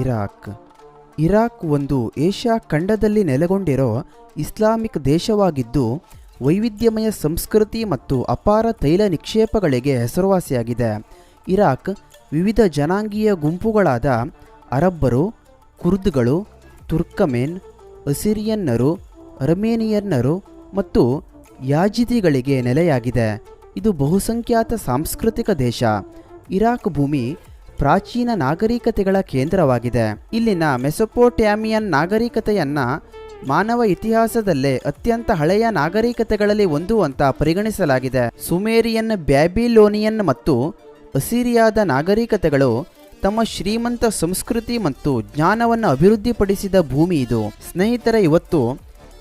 Iraq. Iraq ಒಂದು Asia ಖಂಡದಲ್ಲಿ ನೆಲೆಗೊಂಡಿರೋ Islamic ದೇಶವಾಗಿದ್ದು, ವೈವಿಧ್ಯಮಯ ಸಂಸ್ಕೃತಿ ಮತ್ತು ಅಪಾರ ತೈಲ ನಿಕ್ಷೇಪಗಳಿಗೆ ಹೆಸರುವಾಸಿಯಾಗಿದೆ. ಇರಾಕ್ ವಿವಿಧ ಜನಾಂಗೀಯ ಗುಂಪುಗಳಾದ ಅರಬ್ಬರು, ಕುರ್ದ್ಗಳು, ತುರ್ಕಮೇನ್, ಅಸಿರಿಯನ್ನರು, ಅರ್ಮೇನಿಯನ್ನರು ಮತ್ತು ಯಾಜಿದಿಗಳಿಗೆ ನೆಲೆಯಾಗಿದೆ. ಇದು ಬಹುಸಂಖ್ಯಾತ ಸಾಂಸ್ಕೃತಿಕ ದೇಶ. ಇರಾಕ್ ಭೂಮಿ ಪ್ರಾಚೀನ ನಾಗರಿಕತೆಗಳ ಕೇಂದ್ರವಾಗಿದೆ. ಇಲ್ಲಿನ ಮೆಸೊಪೋಟ್ಯಾಮಿಯನ್ ನಾಗರಿಕತೆಯನ್ನ ಮಾನವ ಇತಿಹಾಸದಲ್ಲೇ ಅತ್ಯಂತ ಹಳೆಯ ನಾಗರಿಕತೆಗಳಲ್ಲಿ ಒಂದು ಅಂತ ಪರಿಗಣಿಸಲಾಗಿದೆ. ಸುಮೇರಿಯನ್, ಬ್ಯಾಬಿಲೋನಿಯನ್ ಮತ್ತು ಅಸಿರಿಯಾದ ನಾಗರಿಕತೆಗಳು ತಮ್ಮ ಶ್ರೀಮಂತ ಸಂಸ್ಕೃತಿ ಮತ್ತು ಜ್ಞಾನವನ್ನು ಅಭಿವೃದ್ಧಿಪಡಿಸಿದ ಭೂಮಿ ಇದು. ಸ್ನೇಹಿತರೆ, ಇವತ್ತು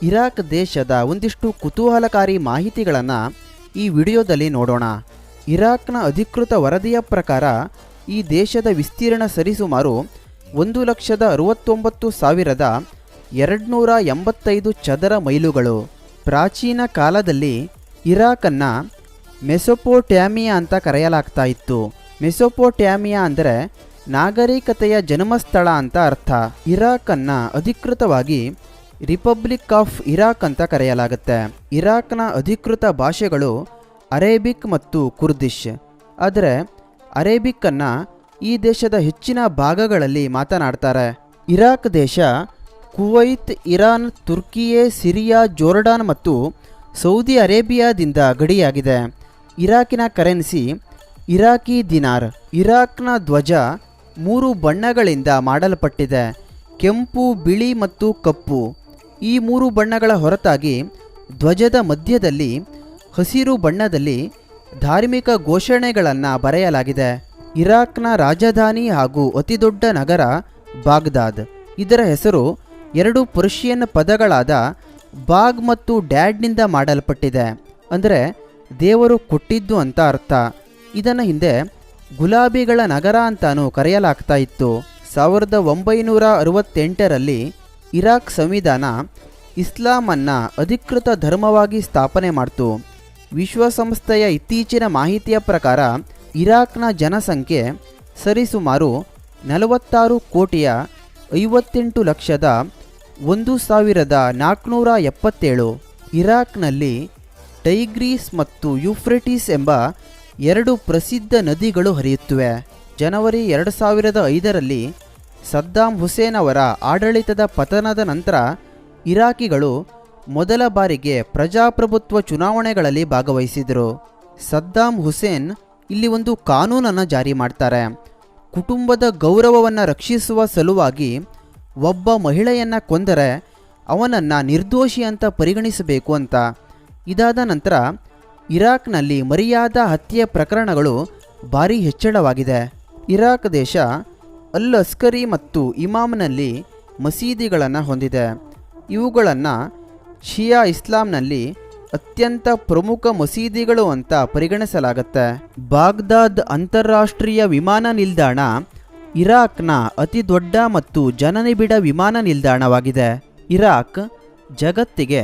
ಇರಾಕ್ ದೇಶದ ಒಂದಿಷ್ಟು ಕುತೂಹಲಕಾರಿ ಮಾಹಿತಿಗಳನ್ನು ಈ ವಿಡಿಯೋದಲ್ಲಿ ನೋಡೋಣ. ಇರಾಕ್ನ ಅಧಿಕೃತ ವರದಿಯ ಪ್ರಕಾರ ಈ ದೇಶದ ವಿಸ್ತೀರ್ಣ ಸರಿಸುಮಾರು ಒಂದು ಲಕ್ಷದ ಅರವತ್ತೊಂಬತ್ತು ಸಾವಿರದ ಎರಡುನೂರ ಎಂಬತ್ತೈದು ಚದರ ಮೈಲುಗಳು. ಪ್ರಾಚೀನ ಕಾಲದಲ್ಲಿ ಇರಾಕನ್ನು ಮೆಸೊಪೋಟ್ಯಾಮಿಯಾ ಅಂತ ಕರೆಯಲಾಗ್ತಾ ಇತ್ತು. ಮೆಸೊಪೋಟ್ಯಾಮಿಯಾ ಅಂದರೆ ನಾಗರಿಕತೆಯ ಜನ್ಮಸ್ಥಳ ಅಂತ ಅರ್ಥ. ಇರಾಕನ್ನ ಅಧಿಕೃತವಾಗಿ ರಿಪಬ್ಲಿಕ್ ಆಫ್ ಇರಾಕ್ ಅಂತ ಕರೆಯಲಾಗುತ್ತೆ. ಇರಾಕ್ನ ಅಧಿಕೃತ ಭಾಷೆಗಳು ಅರೇಬಿಕ್ ಮತ್ತು ಕುರ್ದಿಶ್. ಆದರೆ ಅರೇಬಿಕ್ಕನ್ನು ಈ ದೇಶದ ಹೆಚ್ಚಿನ ಭಾಗಗಳಲ್ಲಿ ಮಾತನಾಡ್ತಾರೆ. ಇರಾಕ್ ದೇಶ Kuwait, Iran, Turkiye, Syria, Jordan ಮತ್ತು ಸೌದಿ ಅರೇಬಿಯಾದಿಂದ ಗಡಿಯಾಗಿದೆ. ಇರಾಕಿನ ಕರೆನ್ಸಿ ಇರಾಕಿ ದಿನಾರ್. ಇರಾಕ್ನ ಧ್ವಜ ಮೂರು ಬಣ್ಣಗಳಿಂದ ಮಾಡಲ್ಪಟ್ಟಿದೆ. ಕೆಂಪು, ಬಿಳಿ ಮತ್ತು ಕಪ್ಪು. ಈ ಮೂರು ಬಣ್ಣಗಳ ಹೊರತಾಗಿ ಧ್ವಜದ ಮಧ್ಯದಲ್ಲಿ ಹಸಿರು ಬಣ್ಣದಲ್ಲಿ ಧಾರ್ಮಿಕ ಘೋಷಣೆಗಳನ್ನು ಬರೆಯಲಾಗಿದೆ. ಇರಾಕ್ನ ರಾಜಧಾನಿ ಹಾಗೂ ಅತಿದೊಡ್ಡ ನಗರ ಬಾಗ್ದಾದ್. ಇದರ ಹೆಸರು ಎರಡು ಪರ್ಷಿಯನ್ ಪದಗಳಾದ ಬಾಗ್ ಮತ್ತು ಡ್ಯಾಡ್ನಿಂದ ಮಾಡಲ್ಪಟ್ಟಿದೆ. ಅಂದರೆ ದೇವರು ಕೊಟ್ಟಿದ್ದು ಅಂತ ಅರ್ಥ. ಇದನ್ನು ಹಿಂದೆ ಗುಲಾಬಿಗಳ ನಗರ ಅಂತಾನೂ ಕರೆಯಲಾಗ್ತಾ ಇತ್ತು. ಸಾವಿರದ ಒಂಬೈನೂರ ಅರವತ್ತೆಂಟರಲ್ಲಿ ಇರಾಕ್ ಸಂವಿಧಾನ ಇಸ್ಲಾಮನ್ನು ಅಧಿಕೃತ ಧರ್ಮವಾಗಿ ಸ್ಥಾಪನೆ ಮಾಡಿತು. ವಿಶ್ವಸಂಸ್ಥೆಯ ಇತ್ತೀಚಿನ ಮಾಹಿತಿಯ ಪ್ರಕಾರ ಇರಾಕ್ನ ಜನಸಂಖ್ಯೆ ಸರಿಸುಮಾರು ನಲವತ್ತಾರು ಕೋಟಿಯ ಐವತ್ತೆಂಟು ಲಕ್ಷದ ಒಂದು ಸಾವಿರದ ನಾಲ್ಕುನೂರ ಎಪ್ಪತ್ತೇಳು. ಇರಾಕ್ನಲ್ಲಿ ಟೈಗ್ರೀಸ್ ಮತ್ತು ಯುಫ್ರೆಟಿಸ್ ಎಂಬ ಎರಡು ಪ್ರಸಿದ್ಧ ನದಿಗಳು ಹರಿಯುತ್ತವೆ. ಜನವರಿ ಎರಡು ಸಾವಿರದ ಐದರಲ್ಲಿ ಸದ್ದಾಂ ಹುಸೇನ್ ಅವರ ಆಡಳಿತದ ಪತನದ ನಂತರ ಇರಾಕಿಗಳು ಮೊದಲ ಬಾರಿಗೆ ಪ್ರಜಾಪ್ರಭುತ್ವ ಚುನಾವಣೆಗಳಲ್ಲಿ ಭಾಗವಹಿಸಿದರು. ಸದ್ದಾಂ ಹುಸೇನ್ ಇಲ್ಲಿ ಒಂದು ಕಾನೂನನ್ನು ಜಾರಿ ಮಾಡ್ತಾರೆ. ಕುಟುಂಬದ ಗೌರವವನ್ನು ರಕ್ಷಿಸುವ ಸಲುವಾಗಿ ಒಬ್ಬ ಮಹಿಳೆಯನ್ನು ಕೊಂದರೆ ಅವನನ್ನು ನಿರ್ದೋಷಿ ಅಂತ ಪರಿಗಣಿಸಬೇಕು ಅಂತ. ಇದಾದ ನಂತರ ಇರಾಕ್ನಲ್ಲಿ ಮರ್ಯಾದ ಹತ್ಯೆ ಪ್ರಕರಣಗಳು ಭಾರೀ ಹೆಚ್ಚಳವಾಗಿದೆ. ಇರಾಕ್ ದೇಶ ಅಲ್ ಅಸ್ಕರಿ ಮತ್ತು ಇಮಾಮ್ನಲ್ಲಿ ಮಸೀದಿಗಳನ್ನು ಹೊಂದಿದೆ. ಇವುಗಳನ್ನು ಶಿಯಾ ಇಸ್ಲಾಂನಲ್ಲಿ ಅತ್ಯಂತ ಪ್ರಮುಖ ಮಸೀದಿಗಳು ಅಂತ ಪರಿಗಣಿಸಲಾಗುತ್ತೆ. ಬಾಗ್ದಾದ್ ಅಂತಾರಾಷ್ಟ್ರೀಯ ವಿಮಾನ ನಿಲ್ದಾಣ ಇರಾಕ್ನ ಅತಿ ದೊಡ್ಡ ಮತ್ತು ಜನನಿಬಿಡ ವಿಮಾನ ನಿಲ್ದಾಣವಾಗಿದೆ. ಇರಾಕ್ ಜಗತ್ತಿಗೆ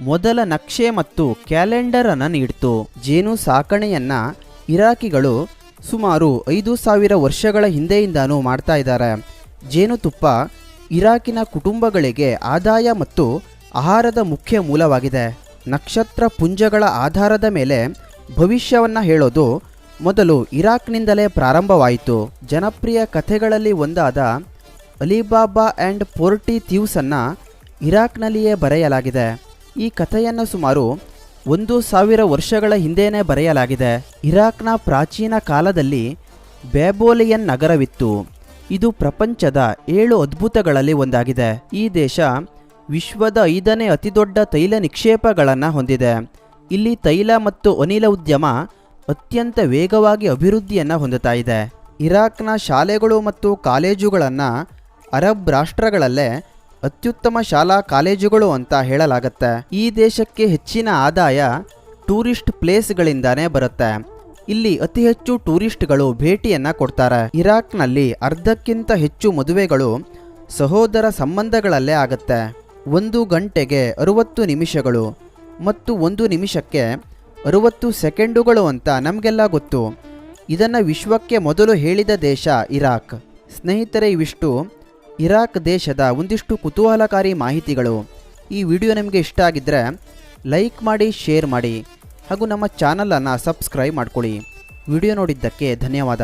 ಮೊದಲ ನಕ್ಷೆ ಮತ್ತು ಕ್ಯಾಲೆಂಡರ್ ಅನ್ನು ನೀಡಿತು. ಜೇನು ಸಾಕಣೆಯನ್ನು ಇರಾಕಿಗಳು ಸುಮಾರು ಐದು ಸಾವಿರ ವರ್ಷಗಳ ಹಿಂದೆಯಿಂದಾನೂ ಮಾಡ್ತಾ ಇದ್ದಾರೆ. ಜೇನುತುಪ್ಪ ಇರಾಕಿನ ಕುಟುಂಬಗಳಿಗೆ ಆದಾಯ ಮತ್ತು ಆಹಾರದ ಮುಖ್ಯ ಮೂಲವಾಗಿದೆ. ನಕ್ಷತ್ರ ಪುಂಜಗಳ ಆಧಾರದ ಮೇಲೆ ಭವಿಷ್ಯವನ್ನು ಹೇಳೋದು ಮೊದಲು ಇರಾಕ್ನಿಂದಲೇ ಪ್ರಾರಂಭವಾಯಿತು. ಜನಪ್ರಿಯ ಕಥೆಗಳಲ್ಲಿ ಒಂದಾದ ಅಲಿಬಾಬಾ ಆ್ಯಂಡ್ ಪೋರ್ಟಿ ಥ್ಯೂಸನ್ನು ಇರಾಕ್ನಲ್ಲಿಯೇ ಬರೆಯಲಾಗಿದೆ. ಈ ಕಥೆಯನ್ನು ಸುಮಾರು ಒಂದು ಸಾವಿರ ವರ್ಷಗಳ ಹಿಂದೆಯೇ ಬರೆಯಲಾಗಿದೆ. ಇರಾಕ್ನ ಪ್ರಾಚೀನ ಕಾಲದಲ್ಲಿ ಬ್ಯಾಬೋಲಿಯನ್ ನಗರವಿತ್ತು. ಇದು ಪ್ರಪಂಚದ ಏಳು ಅದ್ಭುತಗಳಲ್ಲಿ ಒಂದಾಗಿದೆ. ಈ ದೇಶ ವಿಶ್ವದ ಐದನೇ ಅತಿದೊಡ್ಡ ತೈಲ ನಿಕ್ಷೇಪಗಳನ್ನು ಹೊಂದಿದೆ. ಇಲ್ಲಿ ತೈಲ ಮತ್ತು ಅನಿಲ ಉದ್ಯಮ ಅತ್ಯಂತ ವೇಗವಾಗಿ ಅಭಿವೃದ್ಧಿಯನ್ನು ಹೊಂದುತ್ತಾ ಇದೆ. ಇರಾಕ್ನ ಶಾಲೆಗಳು ಮತ್ತು ಕಾಲೇಜುಗಳನ್ನು ಅರಬ್ ರಾಷ್ಟ್ರಗಳಲ್ಲೇ ಅತ್ಯುತ್ತಮ ಶಾಲಾ ಕಾಲೇಜುಗಳು ಅಂತ ಹೇಳಲಾಗತ್ತೆ. ಈ ದೇಶಕ್ಕೆ ಹೆಚ್ಚಿನ ಆದಾಯ ಟೂರಿಸ್ಟ್ ಪ್ಲೇಸ್ಗಳಿಂದಾನೇ ಬರುತ್ತೆ. ಇಲ್ಲಿ ಅತಿ ಹೆಚ್ಚು ಟೂರಿಸ್ಟ್ಗಳು ಭೇಟಿಯನ್ನ ಕೊಡ್ತಾರೆ. ಇರಾಕ್ನಲ್ಲಿ ಅರ್ಧಕ್ಕಿಂತ ಹೆಚ್ಚು ಮದುವೆಗಳು ಸಹೋದರ ಸಂಬಂಧಗಳಲ್ಲೇ ಆಗುತ್ತೆ. ಒಂದು ಗಂಟೆಗೆ ಅರುವತ್ತು ನಿಮಿಷಗಳು ಮತ್ತು ಒಂದು ನಿಮಿಷಕ್ಕೆ ಅರುವತ್ತು ಸೆಕೆಂಡುಗಳು ಅಂತ ನಮಗೆಲ್ಲ ಗೊತ್ತು. ಇದನ್ನು ವಿಶ್ವಕ್ಕೆ ಮೊದಲು ಹೇಳಿದ ದೇಶ ಇರಾಕ್. ಸ್ನೇಹಿತರೆ, ಇವಿಷ್ಟು. ಇರಾಕ್ ದೇಶದ ಒಂದಿಷ್ಟು ಕುತೂಹಲಕಾರಿ ಮಾಹಿತಿಗಳು. ಈ ವಿಡಿಯೋ ನಿಮಗೆ ಇಷ್ಟ ಆಗಿದ್ದರೆ ಲೈಕ್ ಮಾಡಿ, ಶೇರ್ ಮಾಡಿ ಹಾಗೂ ನಮ್ಮ ಚಾನಲನ್ನು ಸಬ್ಸ್ಕ್ರೈಬ್ ಮಾಡ್ಕೊಳ್ಳಿ. ವಿಡಿಯೋ ನೋಡಿದ್ದಕ್ಕೆ ಧನ್ಯವಾದ.